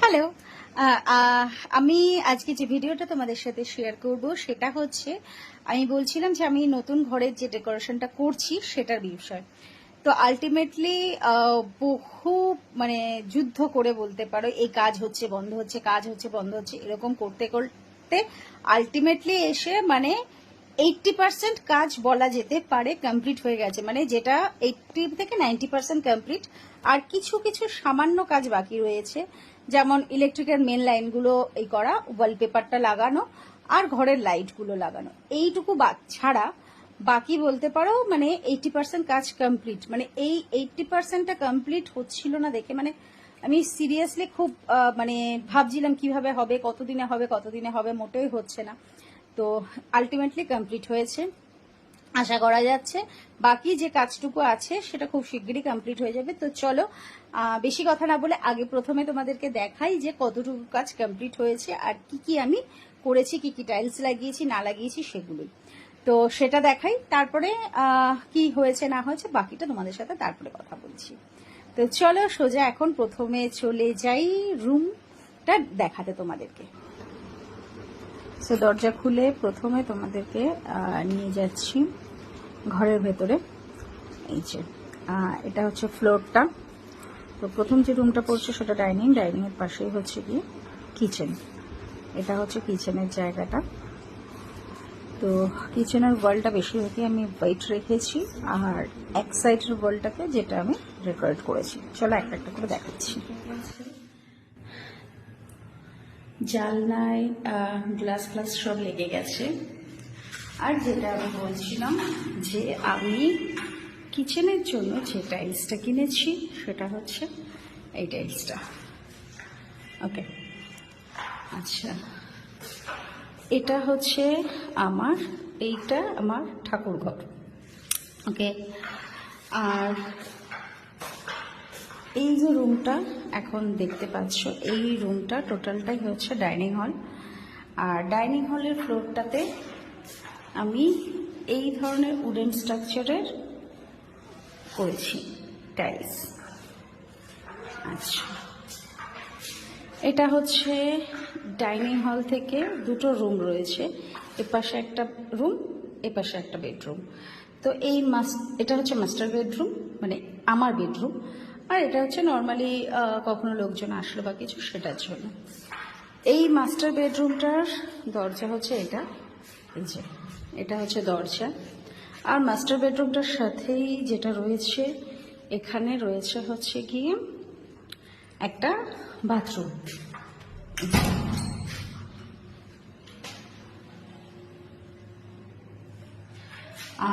Hello আমি আজকে যে ভিডিওটা তোমাদের সাথে শেয়ার করব, সেটা হচ্ছে, আমি বলছিলাম যে আমি নতুন ঘরের যে ডেকোরেশনটা করছি, সেটার বিষয়। তো আলটিমেটলি বহু মানে যুদ্ধ করে বলতে পারো, এই কাজ হচ্ছে, বন্ধ হচ্ছে, কাজ হচ্ছে, বন্ধ হচ্ছে, এরকম করতে করতে আলটিমেটলি এসে মানে এইটটি পার্সেন্ট কাজ বলা যেতে পারে কমপ্লিট হয়ে গেছে। মানে যেটা এইটটি থেকে নাইনটি পার্সেন্ট কমপ্লিট আর কিছু কিছু সামান্য কাজ বাকি রয়েছে। যেমন ইলেকট্রিকের মেন লাইনগুলো এই করা ওয়ালপেপারটা লাগানো, আর ঘরের লাইটগুলো লাগানো। এইটুকু ছাড়া বাকি বলতে পারো মানে এইটি পার্সেন্ট কাজ কমপ্লিট মানে এই এইটটি পার্সেন্টটা কমপ্লিট হচ্ছিল না দেখে মানে আমি সিরিয়াসলি খুব মানে ভাবছিলাম কীভাবে হবে, কতদিনে হবে কতদিনে হবে, মোটেই হচ্ছে না। তো আলটিমেটলি কমপ্লিট হয়েছে। আশা করা যাচ্ছে, বাকি যে কাজটুকু আছে সেটা খুব শিগগিরই কমপ্লিট হয়ে যাবে। তো চলো বেশি কথা না বলে আগে প্রথমে তোমাদেরকে দেখাই যে কতটুকু কাজ কমপ্লিট হয়েছে আর কি কি আমি করেছি, কি কি টাইলস লাগিয়েছি, না লাগিয়েছি সেগুলোই তো সেটা দেখাই, তারপরে কি হয়েছে, না হয়েছে, বাকিটা তোমাদের সাথে তারপরে কথা বলছি। তো চলো, সোজা এখন প্রথমে চলে যাই রুমটা দেখাতে তোমাদেরকে। সো, দরজা খুলে প্রথমে তোমাদেরকে নিয়ে যাচ্ছি ঘরের ভেতরে। এই যে এটা হচ্ছে ফ্লোরটা। তো প্রথম যে রুমটা পড়ছে সেটা ডাইনিং। ডাইনিং এর পাশেই হচ্ছে কি কিচেন। এটা হচ্ছে কিচেনের জায়গাটা। তো কিচেনের ওয়ালটা বেশিরভাগই আমি হোয়াইট রেখেছি, আর এক সাইডের ওয়ালটাকে যেটা আমি রেকর্ড করেছি। চলো একটা একটা করে দেখাচ্ছি। জালনায় গ্লাস গ্লাস সব লেগে গেছে। আর যেটা আমি বলছিলাম যে আমি কিচেনের জন্য যে টাইলসটা কিনেছি, সেটা হচ্ছে এই টাইলসটা। ওকে আচ্ছা। এটা হচ্ছে আমার, এইটা আমার ঠাকুর ঘর ওকে আর এই যে রুমটা এখন দেখতে পাচ্ছ, এই রুমটা টোটালটাই হচ্ছে ডাইনিং হল। আর ডাইনিং হলের ফ্লোরটাতে আমি এই ধরনের উডেন স্ট্রাকচারের করেছি, টাইলস। আচ্ছা। এটা হচ্ছে ডাইনিং হল থেকে দুটো রুম রয়েছে, এপাশে একটা রুম, এপাশে একটা বেডরুম। তো এই মাস, এটা হচ্ছে মাস্টার বেডরুম মানে আমার বেডরুম। আর এটা হচ্ছে নর্মালি কখনো লোকজন আসলো বা কিছু, সেটার জন্য। এই মাস্টার বেডরুমটার দরজা হচ্ছে এটা। এই যে, এটা হচ্ছে দরজা। আর মাস্টার বেডরুমটার সাথেই যেটা রয়েছে, এখানে রয়েছে হচ্ছে গিয়ে একটা বাথরুম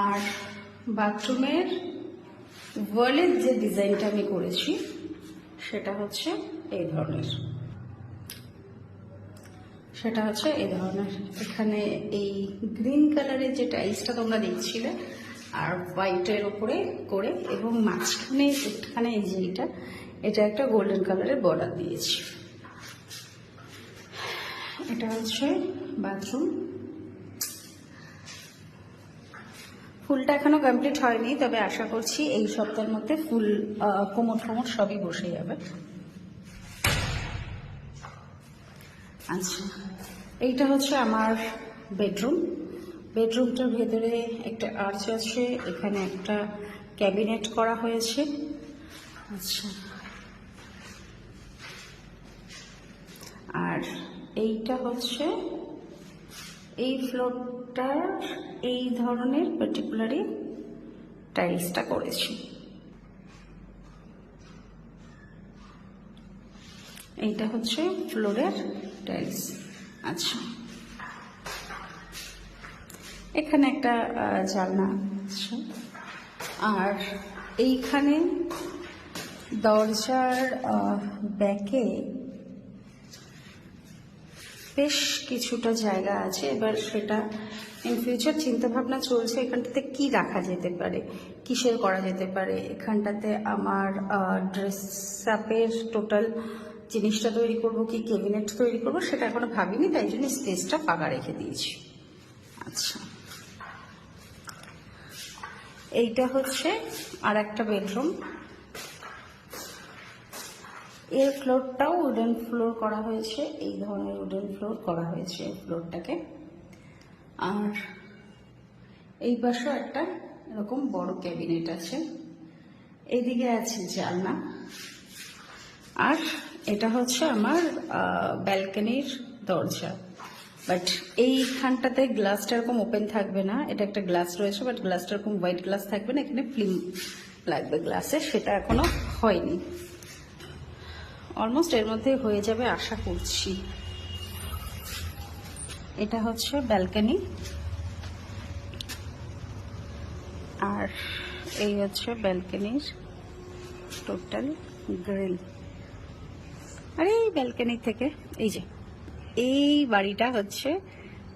আর বাথরুমের ওয়ালের যে ডিজাইনটা আমি করেছি, সেটা হচ্ছে এই ধরনের। সেটা হচ্ছে এই ধরনের। এখানে এই গ্রিন কালারের যে টাইলসটা তোমরা দেখছিলে, আর হোয়াইটের ওপরে করে এবং মাঝখানে এখানে এই যে এটা এটা একটা গোল্ডেন কালারের বর্ডার দিয়েছি। এটা হচ্ছে বাথরুম। ফুলটা এখনও কমপ্লিট হয়নি, তবে আশা করছি এই সপ্তাহের মধ্যে ফুল কোমর ফোমর সবই বসে যাবে। আচ্ছা এইটা হচ্ছে আমার বেডরুম বেডরুমটার ভেতরে একটা আর্চ আছে, এখানে একটা ক্যাবিনেট করা হয়েছে। আচ্ছা। আর এইটা হচ্ছে, এই ফ্লোরটার এই ধরনের পার্টিকুলারই টাইলসটা করেছি। এইটা হচ্ছে ফ্লোরের টাইলস আচ্ছা। এখানে একটা জানলা আছে। আর এইখানে দরজার ব্যাকে বেশ কিছুটা জায়গা আছে। এবার সেটা ইন ফিউচার চিন্তা ভাবনা চলছে, এখানটাতে কি রাখা যেতে পারে? কিসের করা যেতে পারে? এখানটাতে আমার ড্রেস আপের টোটাল জিনিসটা তৈরি করব কি ক্যাবিনেট তৈরি করব সেটা এখনও ভাবিনি, তাই জন্য স্পেসটা ফাঁকা রেখে দিয়েছি। আচ্ছা। এইটা হচ্ছে আর একটা বেডরুম এর ফ্লোরটাও উডেন ফ্লোর করা হয়েছে, এই ধরনের উডেন ফ্লোর করা হয়েছে ফ্লোরটাকে আর এই পাশেও একটা এরকম বড় ক্যাবিনেট আছে। এইদিকে আছে জানলা। আর এটা হচ্ছে আমার ব্যালকনির দরজা। বাট এইখানটাতে গ্লাসটা এরকম ওপেন থাকবে না। এটা একটা গ্লাস রয়েছে, বাট গ্লাসটা এরকম হোয়াইট গ্লাস থাকবে না, এখানে ফিল্ম লাগবে গ্লাসে। সেটা এখনও হয়নি। অলমোস্ট এর মধ্যে হয়ে যাবে, আশা করছি। এটা হচ্ছে ব্যালকনি। আর এই হচ্ছে ব্যালকনির টোটাল গ্রিল। আর, এই ব্যালকনি থেকে, এই যে, এই বাড়িটা হচ্ছে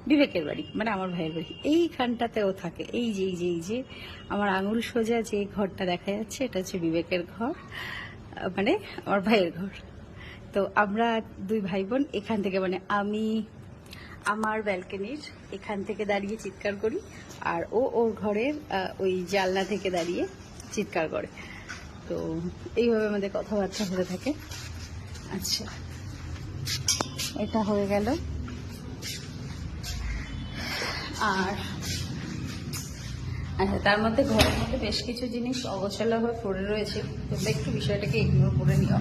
বিবেকের বাড়ি মানে আমার ভাইয়ের বাড়ি। এইখানটাতেও থাকে, এই যে এই যে এই যে, আমার আঙুল সোজা যে ঘরটা দেখা যাচ্ছে, এটা হচ্ছে বিবেকের ঘর মানে আমার ভাইয়ের ঘর। তো আমরা দুই ভাই বোন, এখান থেকে মানে আমি আমার ব্যালকনির এখান থেকে দাঁড়িয়ে চিৎকার করি আর ও ওর ঘরের ওই জানলা থেকে দাঁড়িয়ে চিৎকার করে। তো এইভাবে আমাদের কথাবার্তা হতে থাকে। আচ্ছা এটা হয়ে গেল। আর আচ্ছা তার মধ্যে ঘরের মধ্যে বেশ কিছু জিনিস অগোছালো হয়ে পড়ে রয়েছে। তোমরা একটু বিষয়টাকে ইগনোর করে নিও।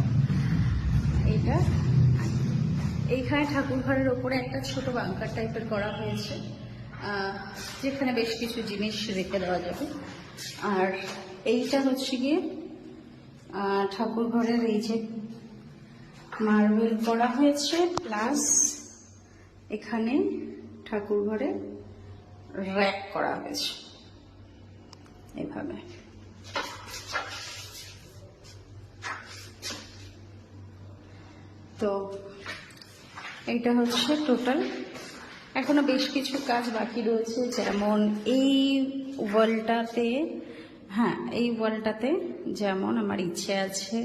এইটা এইখানে ঠাকুর ঘরের ওপরে একটা ছোট বাংকার টাইপের করা হয়েছে যেখানে বেশ কিছু জিনিস রেখে দেওয়া যাবে। আর এইটা হচ্ছে গিয়ে ঠাকুর ঘরের এই যে মার্বেল করা হয়েছে, প্লাস এখানে ঠাকুর ঘরে র্যাক করা হয়েছে। এভাবে তো এটা হচ্ছে টোটাল এখনও বেশ কিছু কাজ বাকি রয়েছে, যেমন এই ওয়ালটাতে হ্যাঁ এই ওয়ালটাতে যেমন আমার ইচ্ছে আছে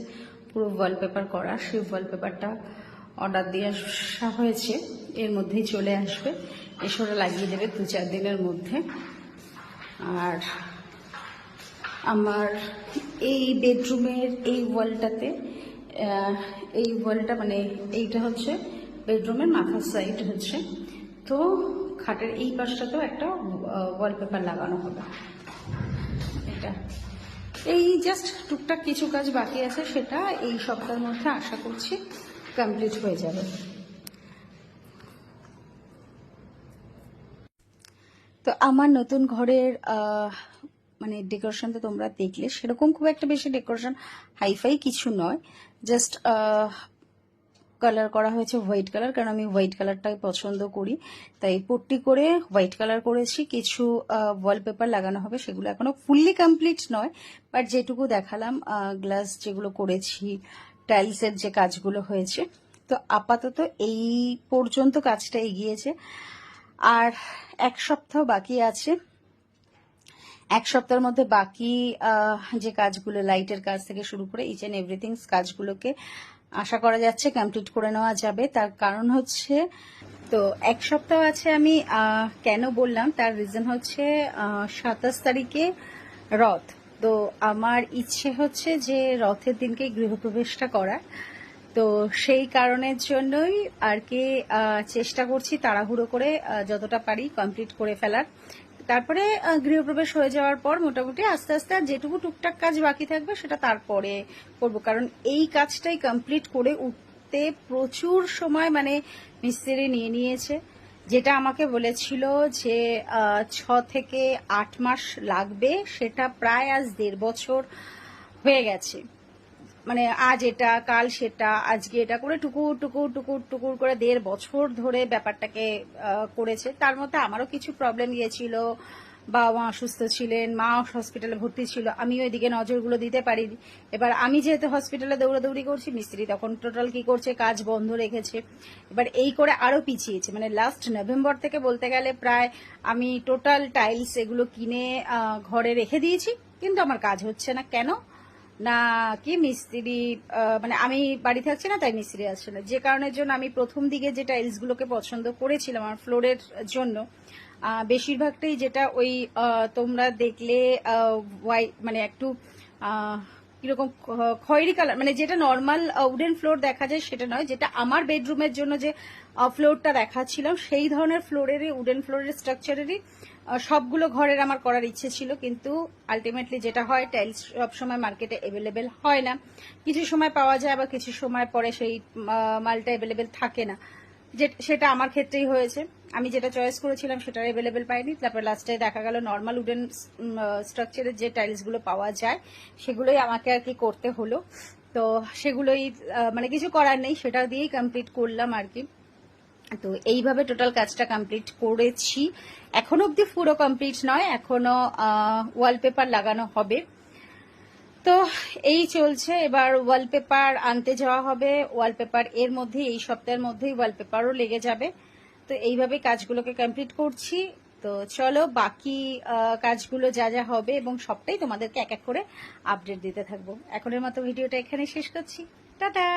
পুরো ওয়ালপেপার করা, সেই ওয়ালপেপারটা অর্ডার দিয়ে আসা হয়েছে, এর মধ্যেই চলে আসবে। এসে লাগিয়ে দেবে দু চার দিনের মধ্যে। আর আমার এই বেডরুমের এই ওয়ালটাতে এই ওয়ালটা মানে এইটা হচ্ছে বেডরুমের মাথার সাইড হচ্ছে। তো খাটের এই পাশটাতেও একটা ওয়ালপেপার লাগানো হবে। এটা। এই জাস্ট টুকটাক কিছু কাজ বাকি আছে, সেটা এই সপ্তাহের মধ্যে আশা করছি কমপ্লিট হয়ে যাবে। তো আমার নতুন ঘরের মানে ডেকোরেশন তো তোমরা দেখলে, সেরকম খুব একটা বেশি ডেকোরেশন হাইফাই কিছু নয়। জাস্ট কালার করা হয়েছে হোয়াইট কালার কারণ আমি হোয়াইট কালারটাই পছন্দ করি। তাই পট্টি করে হোয়াইট কালার করেছি। কিছু ওয়ালপেপার লাগানো হবে, সেগুলো এখনও ফুললি কমপ্লিট নয় বাট যেটুকু দেখালাম গ্লাস যেগুলো করেছি টাইলসের যে কাজগুলো হয়েছে। তো আপাতত এই পর্যন্ত কাজটা এগিয়েছে। আর এক সপ্তাহ বাকি আছে। এক সপ্তাহের মধ্যে বাকি যে কাজগুলো লাইটের কাজ থেকে শুরু করে ইচ অ্যান্ড এভরিথিং কাজগুলোকে আশা করা যাচ্ছে কমপ্লিট করে নেওয়া যাবে। তার কারণ হচ্ছে, তো এক সপ্তাহ আছে আমি কেন বললাম, তার রিজন হচ্ছে সাতাশ তারিখে রথ। তো আমার ইচ্ছে হচ্ছে যে রথের দিনকে গৃহপ্রবেশটা করার। তো সেই কারণের জন্যই আর কি চেষ্টা করছি তাড়াহুড়ো করে যতটা পারি কমপ্লিট করে ফেলার। তারপরে গৃহপ্রবেশ হয়ে যাওয়ার পর মোটামুটি আস্তে আস্তে আর যেটুকু টুকটাক কাজ বাকি থাকবে সেটা তারপরে করব। কারণ এই কাজটাই কমপ্লিট করে উঠতে প্রচুর সময় মানে মিস্ত্রি নিয়ে নিয়েছে। যেটা আমাকে বলেছিল যে ছ থেকে আট মাস লাগবে, সেটা প্রায় আজ দেড় বছর হয়ে গেছে। মানে আজ এটা, কাল সেটা, আজকে এটা করে টুকুর টুকুর টুকুর টুকুর করে দেড় বছর ধরে ব্যাপারটাকে করেছে। তার মধ্যে আমারও কিছু প্রবলেম গিয়েছিল। বাবা মা অসুস্থ ছিলেন, মা হসপিটালে ভর্তি ছিল আমি ওইদিকে নজরগুলো দিতে পারিনি। এবার আমি যেহেতু হসপিটালে দৌড়াদৌড়ি করছি, মিস্ত্রি তখন টোটাল কি করছে, কাজ বন্ধ রেখেছে। এবার এই করে আরও পিছিয়েছে। মানে লাস্ট নভেম্বর থেকে বলতে গেলে প্রায় আমি টোটাল টাইলস এগুলো কিনে ঘরে রেখে দিয়েছি, কিন্তু আমার কাজ হচ্ছে না। কেন? না, কি মিস্ত্রি মানে আমি বাড়ি থাকছি না, তাই মিস্ত্রি আসছে না। যে কারণের জন্য আমি প্রথম দিকে যে টাইলস গুলোকে পছন্দ করেছিলাম, আমার ফ্লোরের জন্য বেশিরভাগটাই যেটা ওই তোমরা দেখলে হোয়াইট মানে একটু কীরকম খয়েরি কালার মানে যেটা নর্মাল উডেন ফ্লোর দেখা যায় সেটা নয়, যেটা আমার বেডরুমের জন্য যে ফ্লোরটা দেখাচ্ছিলাম, সেই ধরনের ফ্লোরেরই উডেন ফ্লোরের স্ট্রাকচারেরই সবগুলো ঘরের আমার করার ইচ্ছে ছিল, কিন্তু আলটিমেটলি যেটা হয় টাইলস সবসময় মার্কেটে অ্যাভেলেবেল হয় না। কিছু সময় পাওয়া যায়, আবার কিছু সময় পরে সেই মালটা অ্যাভেলেবেল থাকে না। সেটা আমার ক্ষেত্রেই হয়েছে। আমি যেটা চয়েস করেছিলাম সেটা অ্যাভেলেবেল পাইনি। তারপর লাস্টে দেখা গেল নর্মাল উডেন স্ট্রাকচারের যে টাইলসগুলো পাওয়া যায়, সেগুলোই আমাকে আর কি করতে হলো। তো সেগুলোই মানে কিছু করার নেই, সেটা দিয়েই কমপ্লিট করলাম আর কি। তো এইভাবে টোটাল কাজটা কমপ্লিট করেছি। এখনও অবধি পুরো কমপ্লিট নয়, এখনও ওয়ালপেপার লাগানো হবে। তো এই চলছে, এবার ওয়ালপেপার আনতে যাওয়া হবে। ওয়ালপেপার এর মধ্যে, এই সপ্তাহের মধ্যেই ওয়ালপেপারও লেগে যাবে। তো এইভাবে কাজগুলোকে কমপ্লিট করছি। তো চলো, বাকি কাজগুলো যা যা হবে এবং সবটাই তোমাদেরকে এক এক করে আপডেট দিতে থাকব। এখনের মতো ভিডিওটা এখানে শেষ করছি। টাটা!